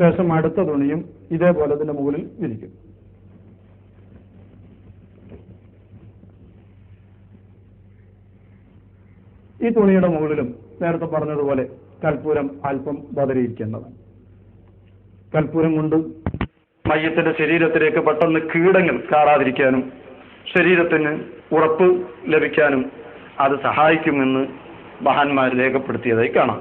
ശേഷം അടുത്ത തുണിയും ഇതേപോലെ തന്നെ മുകളിൽ വിരിക്കും ഈ തുണിയുടെ മുകളിലും നേരത്തെ പറഞ്ഞതുപോലെ കൽപ്പൂരം അല്പം ബദരിയിരിക്കേണ്ടതാണ് കൽപ്പൂരം കൊണ്ട് മയ്യത്തിന്റെ ശരീരത്തിലേക്ക് പെട്ടെന്ന് കീടങ്ങൾ കാറാതിരിക്കാനും ശരീരത്തിന് ഉറപ്പ് ലഭിക്കാനും അത് സഹായിക്കുമെന്ന് മഹാന്മാർ രേഖപ്പെടുത്തിയതായി കാണാം.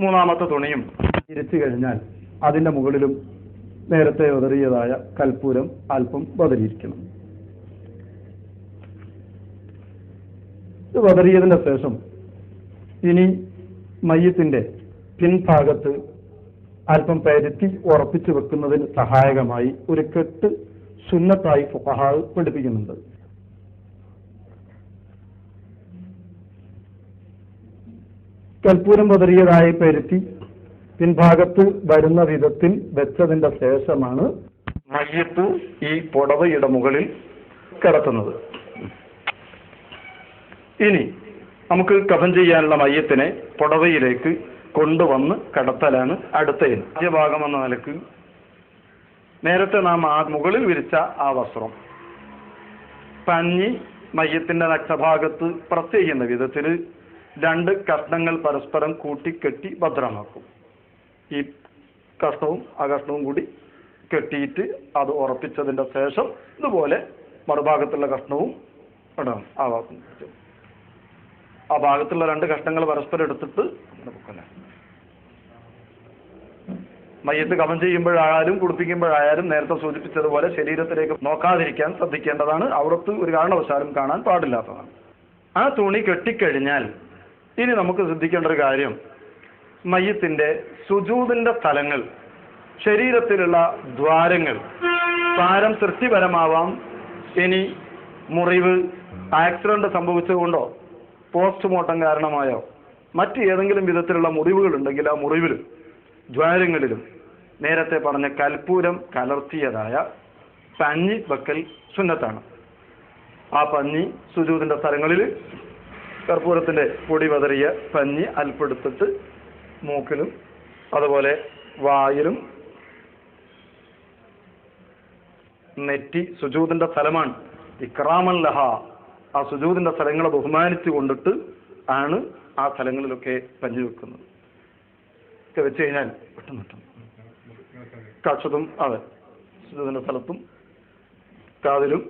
മൂന്നാമത്തെ തുണിയും ഇരിച്ചു കഴിഞ്ഞാൽ അതിന്റെ മുകളിലും നേരത്തെ ഉതറിയതായ കൽപ്പൂരം അല്പം വതറിയിരിക്കണം. ഇത് വതറിയതിന്റെ ശേഷം ഇനി മയ്യത്തിന്റെ പിൻഭാഗത്ത് അല്പം പരുത്തി ഉറപ്പിച്ചു വെക്കുന്നതിന് സഹായകമായി ഒരു കെട്ട് സുന്നത്തായി ഫുഹാവ് പഠിപ്പിക്കുന്നുണ്ട്. കൽപ്പൂരം പതറിയതായി പരുത്തി പിൻഭാഗത്ത് വരുന്ന വിധത്തിൽ വെച്ചതിന്റെ ശേഷമാണ് മയ്യത്ത് ഈ പുടവയുടെ മുകളിൽ കിടത്തുന്നത്. ഇനി നമുക്ക് കഫൻ ചെയ്യാനുള്ള മയ്യത്തിനെ പുടവയിലേക്ക് കൊണ്ടുവന്ന് കടത്തലാണ് അടുത്ത ആദ്യ ഭാഗം എന്ന നിലയ്ക്ക് നേരത്തെ നാം ആ മുകളിൽ വിരിച്ച ആ വസ്ത്രം. പഞ്ഞി മയ്യത്തിന്റെ നക്ഷഭാഗത്ത് ചെയ്യുന്ന വിധത്തിൽ രണ്ട് കഷ്ണങ്ങൾ പരസ്പരം കൂട്ടിക്കെട്ടി ഭദ്രമാക്കും. ഈ കഷ്ണവും ആ കഷ്ണവും കൂടി കെട്ടിയിട്ട് അത് ഉറപ്പിച്ചതിന്റെ ശേഷം ഇതുപോലെ മറുഭാഗത്തുള്ള കഷ്ണവും ഇടണം ആ ഭാഗത്ത് ആ ഭാഗത്തുള്ള രണ്ട് കഷ്ണങ്ങൾ പരസ്പരം എടുത്തിട്ട്. മയ്യത്ത് കമം ചെയ്യുമ്പോഴായാലും കുളിപ്പിക്കുമ്പോഴായാലും നേരത്തെ സൂചിപ്പിച്ചതുപോലെ ശരീരത്തിലേക്ക് നോക്കാതിരിക്കാൻ ശ്രദ്ധിക്കേണ്ടതാണ്. അവിടത്ത് ഒരു കാരണവശാലും കാണാൻ പാടില്ലാത്തതാണ്. ആ തുണി കെട്ടിക്കഴിഞ്ഞാൽ ഇനി നമുക്ക് ശ്രദ്ധിക്കേണ്ട ഒരു കാര്യം മയ്യത്തിന്റെ സുജൂതിന്റെ സ്ഥലങ്ങൾ ശരീരത്തിലുള്ള ദ്വാരങ്ങൾ. സാരം സൃഷ്ടിപരമാവാം. ഇനി മുറിവ് ആക്സിഡന്റ് സംഭവിച്ചതുകൊണ്ടോ പോസ്റ്റ്മോർട്ടം കാരണമായോ മറ്റ് ഏതെങ്കിലും വിധത്തിലുള്ള മുറിവുകൾ ഉണ്ടെങ്കിൽ ആ മുറിവിലും ദ്വാരങ്ങളിലും. നേരത്തെ പറഞ്ഞ കൽപ്പൂരം കലർത്തിയതായ പഞ്ഞി വെക്കൽ സുന്നത്താണ്. ആ പഞ്ഞി സുജൂതിന്റെ സ്ഥലങ്ങളിൽ കർപ്പൂരത്തിന്റെ പൊടി പതറിയ പഞ്ഞി അൽപ്പെടുത്തിട്ട് മൂക്കിലും അതുപോലെ വായിലും നെറ്റി സുജൂതിന്റെ സ്ഥലമാണ്. ഇക്രാമൻ ലഹ. ആ സുജൂതിന്റെ സ്ഥലങ്ങളെ ബഹുമാനിച്ചു കൊണ്ടിട്ട് ആണ് ആ സ്ഥലങ്ങളിലൊക്കെ പഞ്ഞി വെക്കുന്നത്. ഒക്കെ വെച്ച് കഴിഞ്ഞാൽ പെട്ടെന്ന് പെട്ടെന്ന് കക്ഷതും അതെ സുജൂതിന്റെ സ്ഥലത്തും കാതിലും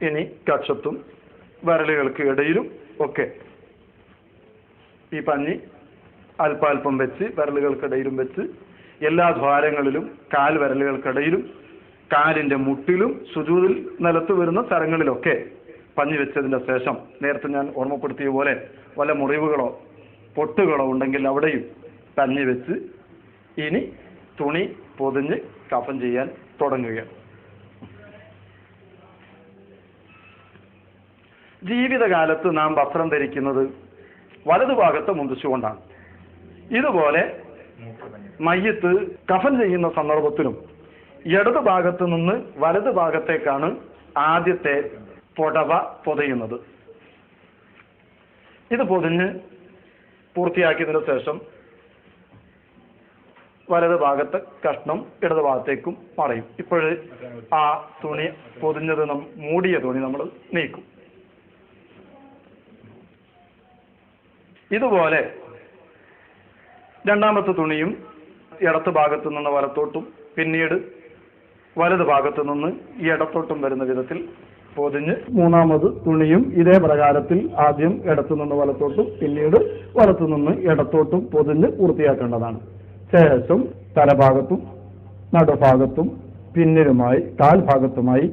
ഇനി കക്ഷത്തും വരലുകൾക്ക് ഇടയിലും ഒക്കെ ഈ പഞ്ഞി അല്പാൽപ്പം വെച്ച് വിരലുകൾക്കിടയിലും വെച്ച് എല്ലാ ദ്വാരങ്ങളിലും കാൽ വിരലുകൾക്കിടയിലും കാലിന്റെ മുട്ടിലും സുജൂതിൽ നിലത്ത് വരുന്ന സ്ഥലങ്ങളിലൊക്കെ പഞ്ഞു വെച്ചതിന്റെ ശേഷം നേരത്തെ ഞാൻ ഓർമ്മപ്പെടുത്തിയ പോലെ വല്ല മുറിവുകളോ പൊട്ടുകളോ ഉണ്ടെങ്കിൽ അവിടെയും പഞ്ഞി വെച്ച് ഇനി തുണി പൊതിഞ്ഞ് കഫൻ ചെയ്യാൻ തുടങ്ങുകയാണ് ജീവിതകാലത്ത് നാം വസ്ത്രം ധരിക്കുന്നത് വലതുഭാഗത്ത് മുന്തിച്ചുകൊണ്ടാണ് ഇതുപോലെ മയ്യത്ത് കഫൻ ചെയ്യുന്ന സന്ദർഭത്തിലും ഇടത് ഭാഗത്ത് നിന്ന് വലത് ഭാഗത്തേക്കാണ് ആദ്യത്തെ പുടവ പൊതയുന്നത്. ഇത് പൊതിഞ്ഞ് പൂർത്തിയാക്കിയതിന് ശേഷം വലത് ഭാഗത്ത് കഷ്ണം ഇടത് ഭാഗത്തേക്കും മറയും. ഇപ്പോഴ് ആ തുണി പൊതിഞ്ഞത് നം- മൂടിയ തുണി നമ്മൾ നീക്കും. ഇതുപോലെ രണ്ടാമത്തെ തുണിയും ഇടത്ത് ഭാഗത്ത് നിന്ന് വലത്തോട്ടും പിന്നീട് വലത് ഭാഗത്ത് നിന്ന് ഈ ഇടത്തോട്ടും വരുന്ന വിധത്തിൽ പൊതിഞ്ഞ് മൂന്നാമത് തുണിയും ഇതേ പ്രകാരത്തിൽ ആദ്യം ഇടത്തു നിന്ന് വലത്തോട്ടും പിന്നീട് വലത്തു നിന്ന് ഇടത്തോട്ടും പൊതിഞ്ഞ് പൂർത്തിയാക്കേണ്ടതാണ് ശേഷം തലഭാഗത്തും നടുഭാഗത്തും പിന്നിലുമായി കാൽഭാഗത്തുമായി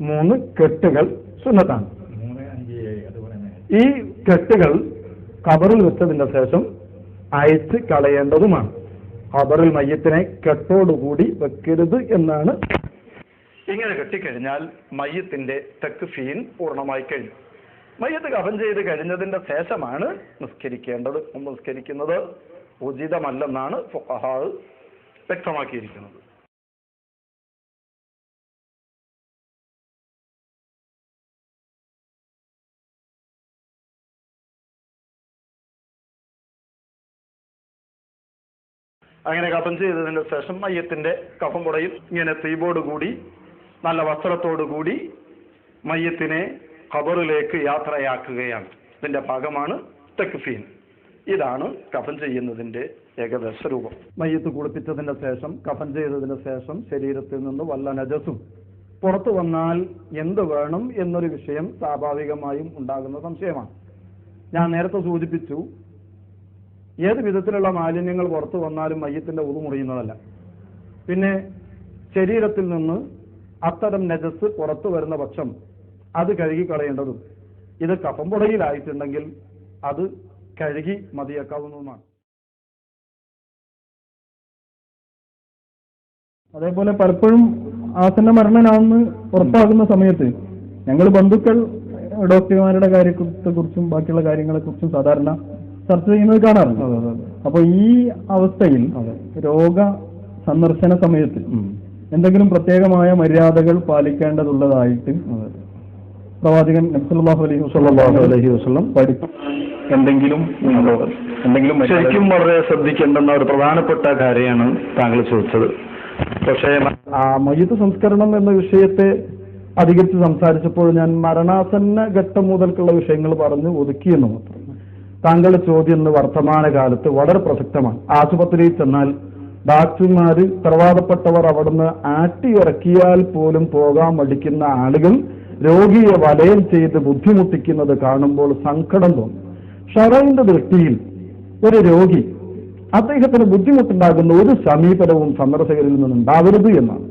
മൂന്ന് കെട്ടുകൾ സുന്നത്താണ്. ഈ കെട്ടുകൾ കബറിൽ വെച്ചതിന്റെ ശേഷം അയച്ച് കളയേണ്ടതുമാണ്. ഖബറിൽ മയ്യത്തിനെ കെട്ടോടുകൂടി വെക്കരുത് എന്നാണ്. ഇങ്ങനെ കെട്ടിക്കഴിഞ്ഞാൽ മയ്യത്തിന്റെ തെക്കുഫീൻ പൂർണമായി കഴിഞ്ഞു. മയ്യത്ത് കഫൻ ചെയ്ത് കഴിഞ്ഞതിന്റെ ശേഷമാണ് നിസ്കരിക്കേണ്ടത്. നിസ്കരിക്കുന്നത് ഉചിതമല്ലെന്നാണ് ഫുഖഹാവ് വ്യക്തമാക്കിയിരിക്കുന്നത്. അങ്ങനെ കഫം ചെയ്തതിന് ശേഷം മയ്യത്തിന്റെ കഫം പുടയിൽ ഇങ്ങനെ തീബോട് കൂടി നല്ല വസ്ത്രത്തോടു കൂടി മയ്യത്തിനെ ഖബറിലേക്ക് യാത്രയാക്കുകയാണ്. ഇതിന്റെ ഭാഗമാണ് തെക്ഫീൻ. ഇതാണ് കഫൻ ചെയ്യുന്നതിന്റെ ഏകദേശ രൂപം. മയ്യത്ത് കുളിപ്പിച്ചതിന് ശേഷം കഫൻ ചെയ്തതിന് ശേഷം ശരീരത്തിൽ നിന്ന് വല്ല നജസും പുറത്തു വന്നാൽ എന്ത് വേണം എന്നൊരു വിഷയം സ്വാഭാവികമായും ഉണ്ടാകുന്ന സംശയമാണ്. ഞാൻ നേരത്തെ സൂചിപ്പിച്ചു ഏത് വിധത്തിലുള്ള മാലിന്യങ്ങൾ പുറത്തു വന്നാലും മയ്യത്തിന്റെ ഉതു മുറിയുന്നതല്ല. പിന്നെ ശരീരത്തിൽ നിന്ന് അത്തരം നജസ് പുറത്തു വരുന്ന പക്ഷം അത് കഴുകി കളയേണ്ടതും ഇത് കഫമ്പുടയിലായിട്ടുണ്ടെങ്കിൽ അത് കഴുകി മതിയാക്കാവുന്നതുമാണ്. അതേപോലെ പലപ്പോഴും ആസന്ന മരണനാണെന്ന് ഉറപ്പാകുന്ന സമയത്ത് ഞങ്ങൾ ബന്ധുക്കൾ ഡോക്ടർമാരുടെ കാര്യത്തെ കുറിച്ചും ബാക്കിയുള്ള കാര്യങ്ങളെ കുറിച്ചും സാധാരണ ചർച്ച ചെയ്യുന്നത് കാണാറുണ്ട്. അപ്പൊ ഈ അവസ്ഥയിൽ രോഗ സന്ദർശന സമയത്ത് എന്തെങ്കിലും പ്രത്യേകമായ മര്യാദകൾ പാലിക്കേണ്ടതുള്ളതായിട്ട് പ്രവാചകൻ നബ്സല്ലാഹു അലൈഹി വസല്ലല്ലാഹു അലൈഹി വസല്ലം പഠിക്കും. എന്തെങ്കിലും ഉണ്ടോ? എന്തെങ്കിലും? ശരിക്കും വളരെ ശ്രദ്ധിക്കേണ്ടുന്ന ഒരു പ്രധാനപ്പെട്ട കാര്യമാണ് താങ്കൾ ചോദിച്ചത്. പക്ഷേ ആ മയ്യത്ത് സംസ്കരണം എന്ന വിഷയത്തെ അധികരിച്ച് സംസാരിച്ചപ്പോൾ ഞാൻ മരണാസന്ന ഘട്ടം മുതൽക്കുള്ള വിഷയങ്ങൾ പറഞ്ഞു ഒതുക്കിയെന്ന് മാത്രം. താങ്കളുടെ ചോദ്യം ഇന്ന് വർത്തമാനകാലത്ത് വളരെ പ്രസക്തമാണ്. ആശുപത്രിയിൽ ചെന്നാൽ ഡാക്ടർമാര് ഉത്തരവാദപ്പെട്ടവർ അവിടുന്ന് ആട്ടിയിറക്കിയാൽ പോലും പോകാൻ മടിക്കുന്ന ആളുകൾ രോഗിയെ വലയം ചെയ്ത് ബുദ്ധിമുട്ടിക്കുന്നത് കാണുമ്പോൾ സങ്കടം തോന്നും. ഷറൈന്റെ ദൃഷ്ടിയിൽ ഒരു രോഗി അദ്ദേഹത്തിന് ബുദ്ധിമുട്ടുണ്ടാകുന്ന ഒരു സമീപനവും സന്ദർശകരിൽ നിന്നുണ്ടാവരുത് എന്നാണ്.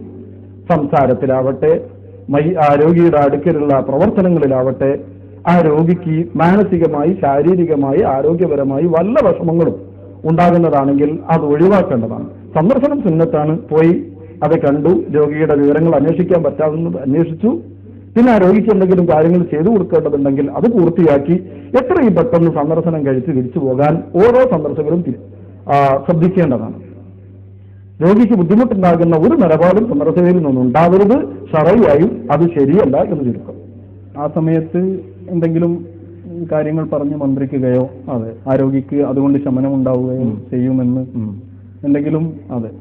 സംസാരത്തിലാവട്ടെ രോഗിയുടെ അടുക്കലുള്ള പ്രവർത്തനങ്ങളിലാവട്ടെ ആ രോഗിക്ക് മാനസികമായി ശാരീരികമായി ആരോഗ്യപരമായി വല്ല വിഷമങ്ങളും ഉണ്ടാകുന്നതാണെങ്കിൽ അത് ഒഴിവാക്കേണ്ടതാണ്. സന്ദർശനം സുന്നത്താണ്. പോയി അത് കണ്ടു. രോഗിയുടെ വിവരങ്ങൾ അന്വേഷിക്കാൻ പറ്റാവുന്നത് അന്വേഷിച്ചു. പിന്നെ ആ രോഗിക്ക് എന്തെങ്കിലും കാര്യങ്ങൾ ചെയ്തു കൊടുക്കേണ്ടതുണ്ടെങ്കിൽ അത് പൂർത്തിയാക്കി എത്രയും പെട്ടെന്ന് സന്ദർശനം കഴിച്ച് തിരിച്ചു പോകാൻ ഓരോ സന്ദർശകരും ശ്രദ്ധിക്കേണ്ടതാണ്. രോഗിക്ക് ബുദ്ധിമുട്ടുണ്ടാകുന്ന ഒരു നിലപാടും സന്ദർശകരിൽ നിന്നുണ്ടാവരുത്. ശറയായും അത് ശരിയല്ല എന്ന് ചുരുക്കം. ആ സമയത്ത് എന്തെങ്കിലും കാര്യങ്ങൾ പറഞ്ഞ് മന്ത്രിക്കുകയോ അതെ ആരോഗ്യക്ക് അതുകൊണ്ട് ശമനം ഉണ്ടാവുകയോ ചെയ്യുമെന്ന് എന്തെങ്കിലും അതെ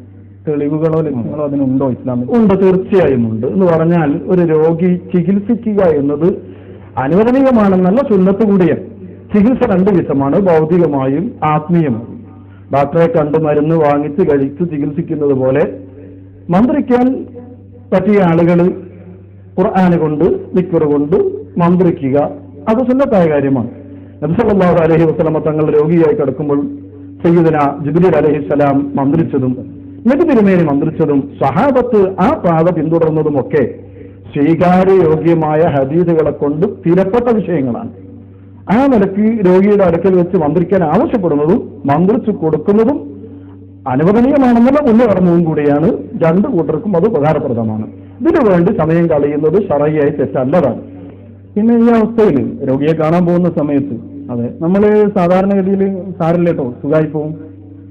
തെളിവുകളോ ലക്ഷ്യങ്ങളോ അതിനുണ്ടോ ഇസ്ലാമിൽ? ഉണ്ട് തീർച്ചയായും ഉണ്ട്. എന്ന് പറഞ്ഞാൽ ഒരു രോഗി ചികിത്സിക്കുക എന്നത് അനുവദനീയമാണെന്നല്ല സുന്നത്ത് കൂടിയാണ് ചികിത്സ രണ്ട് വിധമാണ്. ഭൗതികമായും ആത്മീയമായും. ഡോക്ടറെ കണ്ട് മരുന്ന് വാങ്ങിച്ച് കഴിച്ച് ചികിത്സിക്കുന്നത് പോലെ മന്ത്രിക്കാൻ പറ്റിയ ആളുകൾ ഖുർആാന കൊണ്ട് നിക്കറ് കൊണ്ട് മന്ത്രിക്കുക. അത് സുന്നത്തായ കാര്യമാണ്. നബ്സല്ലാഹു അലഹി വസ്ലമ തങ്ങൾ രോഗിയായി കിടക്കുമ്പോൾ സയ്യിദന ജിബിലി അലഹിസ്സലാം മന്ത്രിച്ചതും നബി തിരുമേനി മന്ത്രിച്ചതും സഹാബത്ത് ആ പാത പിന്തുടർന്നതുമൊക്കെ സ്വീകാര്യയോഗ്യമായ ഹദീദുകളെ കൊണ്ട് തിരപ്പെട്ട വിഷയങ്ങളാണ്. ആ നിലയ്ക്ക് രോഗിയുടെ അടുക്കൽ വെച്ച് മന്ത്രിക്കാൻ ആവശ്യപ്പെടുന്നതും മന്ത്രിച്ചു കൊടുക്കുന്നതും അനുവദനീയമാണെന്നുള്ള മുൻകർമ്മവും കൂടിയാണ് രണ്ടു കൂട്ടർക്കും അത് ഉപകാരപ്രദമാണ്. ഇതിനു വേണ്ടി സമയം കളയുന്നത് ഷറയായി തെറ്റല്ലതാണ്. പിന്നെ ഈ അവസ്ഥയിൽ രോഗിയെ കാണാൻ പോകുന്ന സമയത്ത് അതെ നമ്മൾ സാധാരണഗതിയിൽ സാരില്ല കേട്ടോ സുഖമായി പോവും.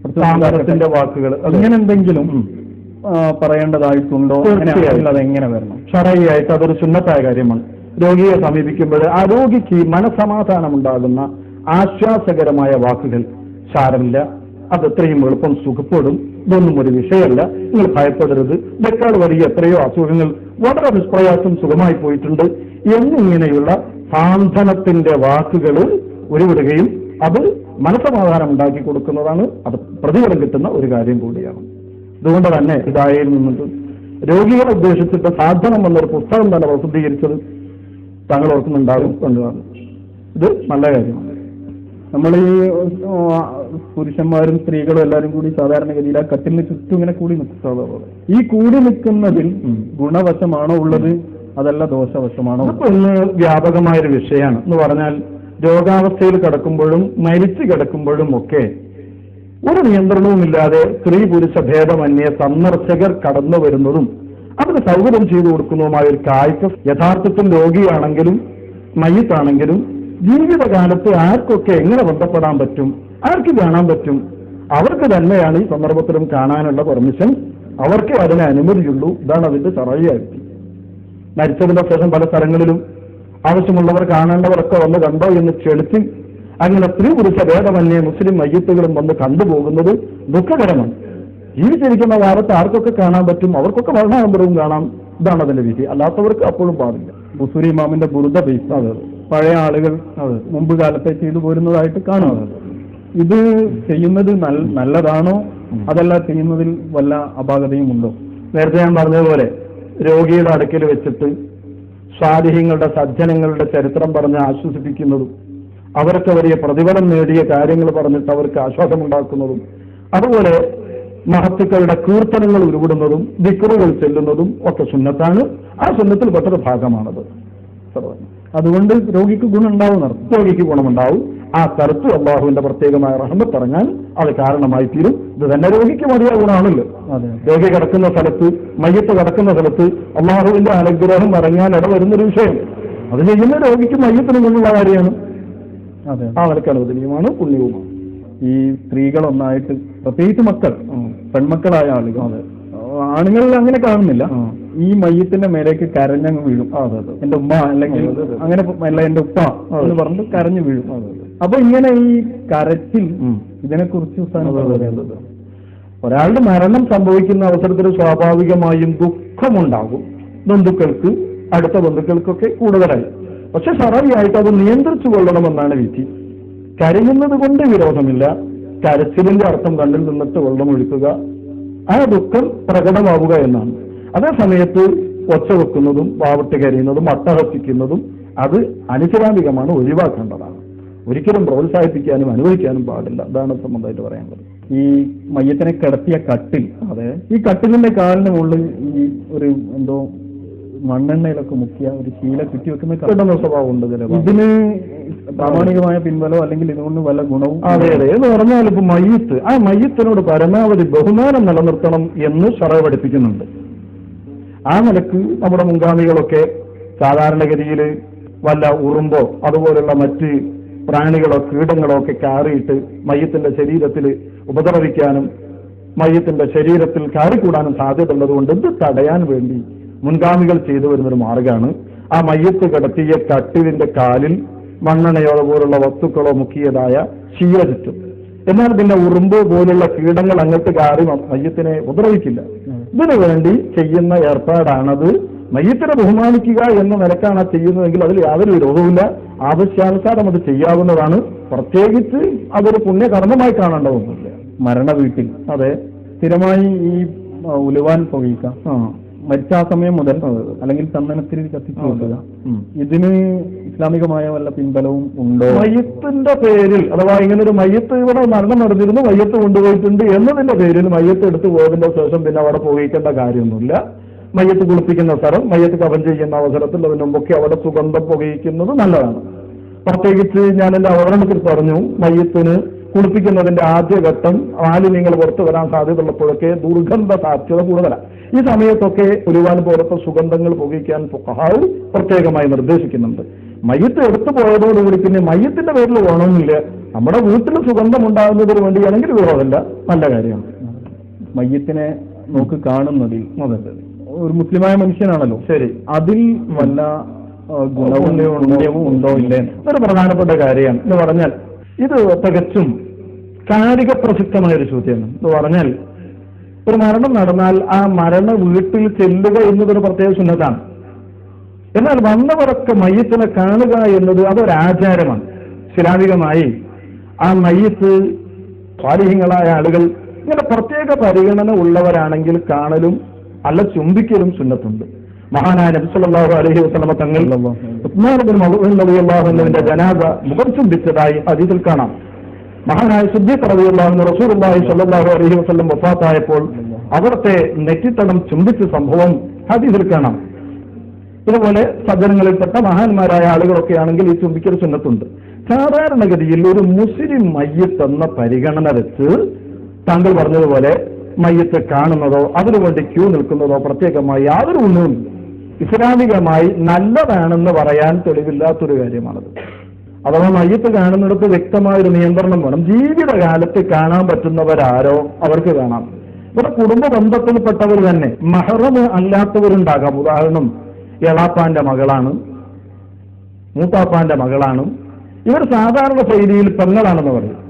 കുറച്ച് സാമരത്തിന്റെ വാക്കുകൾ അങ്ങനെ എന്തെങ്കിലും പറയേണ്ടതായിട്ടുണ്ടോ? അത് എങ്ങനെ വരണം? ഷറയായിട്ട് അതൊരു സുന്നത്തായ കാര്യമാണ്. രോഗിയെ സമീപിക്കുമ്പോൾ ആ രോഗിക്ക് മനസമാധാനമുണ്ടാകുന്ന ആശ്വാസകരമായ വാക്കുകൾ സാരമില്ല. അത് എത്രയും എളുപ്പം സുഖപ്പെടും. ഇതൊന്നും ഒരു വിഷയമല്ല. നിങ്ങൾ ഭയപ്പെടരുത്. ഇതൊക്കെ വലിയ എത്രയോ അസുഖങ്ങൾ വളരെ നിഷ്പ്രയാസം സുഖമായി പോയിട്ടുണ്ട്. എന്നിങ്ങനെയുള്ള സാന്ത്വനത്തിന്റെ വാക്കുകൾ ഉരുവിടുകയും അത് മനസമാധാനം ഉണ്ടാക്കി കൊടുക്കുന്നതാണ് അത് പ്രതിഫലം കിട്ടുന്ന ഒരു കാര്യം കൂടിയാണ്. അതുകൊണ്ട് തന്നെ ഇതായി നിന്നിട്ട് രോഗികളെ ഉദ്ദേശിച്ചിട്ട് സാധനം എന്നൊരു പുസ്തകം തന്നെ പ്രസിദ്ധീകരിച്ചത് താങ്കൾ ഓർക്കുന്നുണ്ടാകും കൊണ്ടുവന്നു ഇത് നല്ല കാര്യമാണ്. നമ്മൾ ഈ പുരുഷന്മാരും സ്ത്രീകളും എല്ലാവരും കൂടി സാധാരണഗതിയിൽ ആ കട്ടിലിന് ചുറ്റും ഇങ്ങനെ കൂടി നിൽക്കും ഈ കൂടി നിൽക്കുന്നതിൽ ഗുണവശമാണോ ഉള്ളത്? അതല്ല ദോഷവശമാണോ ഒന്ന് വ്യാപകമായ ഇന്ന് വ്യാപകമായൊരു വിഷയമാണ് എന്ന് പറഞ്ഞാൽ രോഗാവസ്ഥയിൽ കിടക്കുമ്പോഴും മരിച്ചു കിടക്കുമ്പോഴും ഒക്കെ ഒരു നിയന്ത്രണവുമില്ലാതെ സ്ത്രീ പുരുഷ ഭേദമന്യേ സന്ദർശകർ കടന്നു വരുന്നതും അതിന് സൗകര്യം ചെയ്തു കൊടുക്കുന്നതുമായ ഒരു കാഴ്ച യഥാർത്ഥത്തിൽ രോഗിയാണെങ്കിലും മയ്യത്താണെങ്കിലും ജീവിതകാലത്ത് ആർക്കൊക്കെ എങ്ങനെ ബന്ധപ്പെടാൻ പറ്റും? ആർക്ക് കാണാൻ പറ്റും? അവർക്ക് തന്നെയാണ് ഈ സന്ദർഭത്തിലും കാണാനുള്ള പെർമിഷൻ. അവർക്ക് അതിനെ അനുമതിയുള്ളൂ. ഇതാണ് അതിന്റെ ചറയായിട്ട് മരിച്ചതിന്റെ ശേഷം പല സ്ഥലങ്ങളിലും ആവശ്യമുള്ളവർ കാണേണ്ടവരൊക്കെ വന്ന് കണ്ടോ എന്ന് ക്ഷണിച്ച് അങ്ങനെ സ്ത്രീ പുരുഷ ഭേദമന്യേ മുസ്ലിം മയ്യത്തുകളും വന്ന് കണ്ടുപോകുന്നത് ദുഃഖകരമാണ്. ജീവിച്ചിരിക്കുന്ന കാലത്ത് ആർക്കൊക്കെ കാണാൻ പറ്റും? അവർക്കൊക്കെ മരണാനന്തരവും കാണാം. ഇതാണ് അതിന്റെ വിധി. അല്ലാത്തവർക്ക് അപ്പോഴും പാടില്ല. മുസ്ലിം ഇമാമിന്റെ ബുരുദ ബേസ് അതെ അതെ പഴയ ആളുകൾ. മുമ്പ് കാലത്തെ ചെയ്തു പോരുന്നതായിട്ട് കാണാം ഇത് ചെയ്യുന്നത് നല്ലതാണോ അതല്ല ചെയ്യുന്നതിൽ വല്ല അപാകതയും ഉണ്ടോ നേരത്തെ ഞാൻ പറഞ്ഞതുപോലെ രോഗിയുടെ അടുക്കൽ വെച്ചിട്ട് സ്വാധീനങ്ങളുടെ സജ്ജനങ്ങളുടെ ചരിത്രം പറഞ്ഞ് ആശ്വസിപ്പിക്കുന്നതും അവർക്ക് വലിയ പ്രതിഫലം നേടിയ കാര്യങ്ങൾ പറഞ്ഞിട്ട് അവർക്ക് ആശ്വാസമുണ്ടാക്കുന്നതും അതുപോലെ മഹത്തുക്കളുടെ കീർത്തനങ്ങൾ ഉരുവിടുന്നതും ദിക്കറുകൾ ചെല്ലുന്നതും ഒക്കെ സുന്നത്താണ് ആ സുന്നത്തിൽ പെട്ടൊരു ഭാഗമാണത് സർവം. അതുകൊണ്ട് രോഗിക്ക് ഗുണമുണ്ടാവും രോഗിക്ക് ഗുണമുണ്ടാവും. ആ കറുത്തു അള്ളാഹുവിന്റെ പ്രത്യേകമായ റഹ്മത്ത് പറഞ്ഞാൽ അത് കാരണമായി തീരും. ഇത് തന്നെ രോഗിക്ക് മതിയാ ഗുണമാണല്ലോ. രോഗി കിടക്കുന്ന സ്ഥലത്ത് മയ്യത്ത് കിടക്കുന്ന സ്ഥലത്ത് അള്ളാഹുവിന്റെ അനുഗ്രഹം ഇറങ്ങാൻ ഇടവരുന്നൊരു വിഷയം. അത് ചെയ്യുന്ന രോഗിക്ക് മയ്യത്തിന് കൊണ്ടുള്ള കാര്യമാണ്. അതെ. ആ നിലയ്ക്ക് അനുവദനീയമാണ് പുണ്യവുമാണ്. ഈ സ്ത്രീകൾ ഒന്നായിട്ട് പ്രത്യേകിച്ച് മക്കൾ പെൺമക്കളായ ആളുകൾ ആണുങ്ങളിൽ അങ്ങനെ കാണുന്നില്ല. ഈ മയ്യത്തിന്റെ മേലേക്ക് കരഞ്ഞങ്ങ് വീഴും എന്റെ ഉമ്മ അല്ലെങ്കിൽ. അങ്ങനെ അല്ല എന്റെ ഉപ്പ. എന്ന് പറഞ്ഞിട്ട് കരഞ്ഞു വീഴും. അപ്പൊ ഇങ്ങനെ ഈ കരച്ചിൽ. ഇതിനെ കുറിച്ച്. ഒരാളുടെ മരണം സംഭവിക്കുന്ന അവസരത്തിൽ സ്വാഭാവികമായും ദുഃഖമുണ്ടാകും ബന്ധുക്കൾക്ക് അടുത്ത ബന്ധുക്കൾക്കൊക്കെ കൂടുതലായി പക്ഷെ സറവിയായിട്ട് അത് നിയന്ത്രിച്ചു കൊള്ളണമെന്നാണ് വിധി കരയുന്നത് കൊണ്ട് വിരോധമില്ല കരച്ചിലിന്റെ അർത്ഥം കണ്ണിൽ നിന്നിട്ട് വെള്ളം ഒഴിക്കുക ആ ദുഃഖം പ്രകടമാവുക എന്നാണ് അതേ സമയത്ത് ഒച്ച വെക്കുന്നതും വാവിട്ട് കരയുന്നതും അട്ടഹസിക്കുന്നതും അത് അനുസരാന്തികമാണ് ഒഴിവാക്കേണ്ടതാണ്. ഒരിക്കലും പ്രോത്സാഹിപ്പിക്കാനും അനുവദിക്കാനും പാടില്ല. അതാണ് സംബന്ധമായിട്ട് പറയാനുള്ളത് ഈ മയ്യത്തിനെ കിടത്തിയ കട്ടിൽ അതെ ഈ കട്ടിലിന്റെ കാലിന് മുകളിൽ ഈ ഒരു എന്തോ മണ്ണെണ്ണയിലൊക്കെ മുക്കിയ ഒരു ശീല കുറ്റി വെക്കുന്ന. കിട്ടുന്ന സ്വഭാവം ഉണ്ട് ഇതിന് പ്രാമാണികമായ പിൻബലോ അല്ലെങ്കിൽ ഇതുകൊണ്ട് വല്ല ഗുണവും അതെ അതെ. എന്ന് പറഞ്ഞാൽ ഇപ്പൊ മയ്യത്ത് ആ മയ്യത്തിനോട് പരമാവധി ബഹുമാനം നിലനിർത്തണം എന്ന് ഷറ പഠിപ്പിക്കുന്നുണ്ട്. ആ നിലയ്ക്ക് നമ്മുടെ മുൻഗാമികളൊക്കെ സാധാരണഗതിയിൽ വല്ല ഉറുമ്പോ അതുപോലുള്ള മറ്റ് പ്രാണികളോ കീടങ്ങളോ ഒക്കെ കാറിയിട്ട് മയ്യത്തിന്റെ ശരീരത്തിൽ ഉപദ്രവിക്കാനും മയ്യത്തിന്റെ ശരീരത്തിൽ കാറിക്കൂടാനും സാധ്യതയുള്ളത് കൊണ്ട് ഇത് തടയാൻ വേണ്ടി മുൻഗാമികൾ ചെയ്തു വരുന്നൊരു മാർഗമാണ്. ആ മയ്യത്ത് കിടത്തിയ കട്ടിലിന്റെ കാലിൽ മണ്ണെണ്ണയോ പോലുള്ള വസ്തുക്കളോ മുക്കിയതായ ശീല ചുറ്റും എന്നാൽ പിന്നെ ഉറുമ്പ് പോലുള്ള കീടങ്ങൾ അങ്ങോട്ട് കാറി മയ്യത്തിനെ ഉപദ്രവിക്കില്ല. ഇതിനു വേണ്ടി ചെയ്യുന്ന ഏർപ്പാടാണത്. മയ്യത്തിനെ ബഹുമാനിക്കുക എന്ന നിലക്കാണ് ചെയ്യുന്നതെങ്കിൽ അതിൽ യാതൊരു വിരോധവുമില്ല. ആവശ്യാനുസാരം അത് ചെയ്യാവുന്നതാണ്. പ്രത്യേകിച്ച് അതൊരു പുണ്യകർമ്മമായി കാണേണ്ടതൊന്നുമില്ല. മരണ വീട്ടിൽ. അതെ. സ്ഥിരമായി ഈ ഉലുവാൻ പുകയിക്കാം. ആ. മരിച്ച ആ സമയം മുതൽ അല്ലെങ്കിൽ ചന്ദനത്തിൽ കത്തിച്ചു കൊടുക്കുക ഇതിന് ഇസ്ലാമികമായ വല്ല പിൻബലവും ഉണ്ടോ? മയ്യത്തിന്റെ പേരിൽ അഥവാ ഇങ്ങനെ ഒരു മയ്യത്ത് ഇവിടെ മരണം നടന്നിരുന്നു മയ്യത്ത് കൊണ്ടുപോയിട്ടുണ്ട് എന്നതിന്റെ പേരിൽ മയ്യത്ത് എടുത്തു പോയതിന്റെ ശേഷം പിന്നെ അവിടെ പോയിക്കേണ്ട കാര്യമൊന്നുമില്ല. മയ്യത്ത് കുളിപ്പിക്കുന്ന സ്ഥലം മയ്യത്ത് കവൻ ചെയ്യുന്ന അവസരത്തിൽ അതിന് മുമ്പൊക്കെ അവിടെ സുഗന്ധം പുകയിക്കുന്നത് നല്ലതാണ്. പ്രത്യേകിച്ച് ഞാൻ എന്റെ അവതരണത്തിൽ പറഞ്ഞു മയ്യത്തിന് കുളിപ്പിക്കുന്നതിന്റെ ആദ്യഘട്ടം നിങ്ങൾ പുറത്തു വരാൻ സാധ്യതയുള്ളപ്പോഴൊക്കെ ദുർഗന്ധ സാധ്യത കൂടുതലാണ്. ഈ സമയത്തൊക്കെ ഒരുപാട് പോലത്തെ സുഗന്ധങ്ങൾ പുകയ്ക്കാൻ ഫുഖഹാവ് പ്രത്യേകമായി നിർദ്ദേശിക്കുന്നുണ്ട്. മയ്യത്ത് എടുത്തു പോയതോടുകൂടി പിന്നെ മയ്യത്തിന്റെ പേരിൽ വേണമെന്നില്ല. നമ്മുടെ വീട്ടിൽ സുഗന്ധം ഉണ്ടാകുന്നതിന് വേണ്ടിയാണെങ്കിൽ വിരോധമില്ല നല്ല കാര്യമാണ്. മയ്യത്തിനെ നോക്ക് കാണുന്നതിൽ ഒരു മുസ്ലിമായ മനുഷ്യനാണല്ലോ. ശരി. അതിൽ വല്ല ഗുണവും ഉണ്ടോ? ഇല്ലേ? ഒരു പ്രധാനപ്പെട്ട കാര്യമാണ് എന്ന് പറഞ്ഞാൽ ഇത് തികച്ചും കാലിക പ്രസക്തമായ ഒരു ചോദ്യമാണ്. എന്ന് പറഞ്ഞാൽ ഒരു മരണം നടന്നാൽ ആ മരണ വീട്ടിൽ ചെല്ലുക എന്നതൊരു പ്രത്യേക ചിഹ്നതാണ് എന്നാൽ വന്നവരൊക്കെ മയ്യത്തിനെ കാണുക എന്നത് അതൊരാചാരമാണ് ഇസ്ലാമികമായി ആ മയ്യത്ത് സ്വാലിഹ്യങ്ങളായ ആളുകൾ ഇങ്ങനെ പ്രത്യേക പരിഗണന ഉള്ളവരാണെങ്കിൽ കാണലും അല്ല ചുംബിക്കലും സുന്നത്തുണ്ട്. മഹാനായ നബി അലഹി വസ്ലമ തങ്ങൾ ഉസ്മാൻ ബിൻ മളൂൻ റളിയല്ലാഹു അൻഹുവിന്റെ ജനാസ മുഖം ചുംബിച്ചതായി ഹദീസിൽ കാണാം. മഹാനായ സിദ്ദീഖ് അൻഹു റസൂലുള്ളാഹി സ്വല്ലല്ലാഹു അലൈഹി വസല്ലം വഫാത്തായപ്പോൾ അവിടുത്തെ നെറ്റിത്തടം ചുംബിച്ച സംഭവം ഹദീസിൽ കാണാം. ഇതുപോലെ സജ്ജനങ്ങളിൽപ്പെട്ട മഹാന്മാരായ ആളുകളൊക്കെ ആണെങ്കിൽ ഈ ചുംബിക്കൽ സുന്നത്തുണ്ട്. സാധാരണഗതിയിൽ ഒരു മുസ്ലിം മയ്യത്ത് എന്ന പരിഗണന വെച്ച് താങ്കൾ പറഞ്ഞതുപോലെ മയ്യത്ത് കാണുന്നതോ അതിനുവേണ്ടി ക്യൂ നിൽക്കുന്നതോ പ്രത്യേകമായി യാതൊരു ഒന്നും ഇസ്ലാമികമായി നല്ലതാണെന്ന് പറയാൻ തെളിവില്ലാത്തൊരു കാര്യമാണത്. അഥവാ മയ്യത്ത് കാണുന്നിടത്ത് വ്യക്തമായ ഒരു നിയന്ത്രണം വേണം. ജീവിതകാലത്ത് കാണാൻ പറ്റുന്നവരാരോ അവർക്ക് കാണാം. ഇവിടെ കുടുംബ ബന്ധത്തിൽപ്പെട്ടവർ തന്നെ മഹറമ് അല്ലാത്തവരുണ്ടാകാം. ഉദാഹരണം എളാപ്പാന്റെ മകളാണ് മൂത്താപ്പാന്റെ മകളാണ്. ഇവർ സാധാരണ ശൈലിയിൽ പെങ്ങളാണെന്ന് പറയും.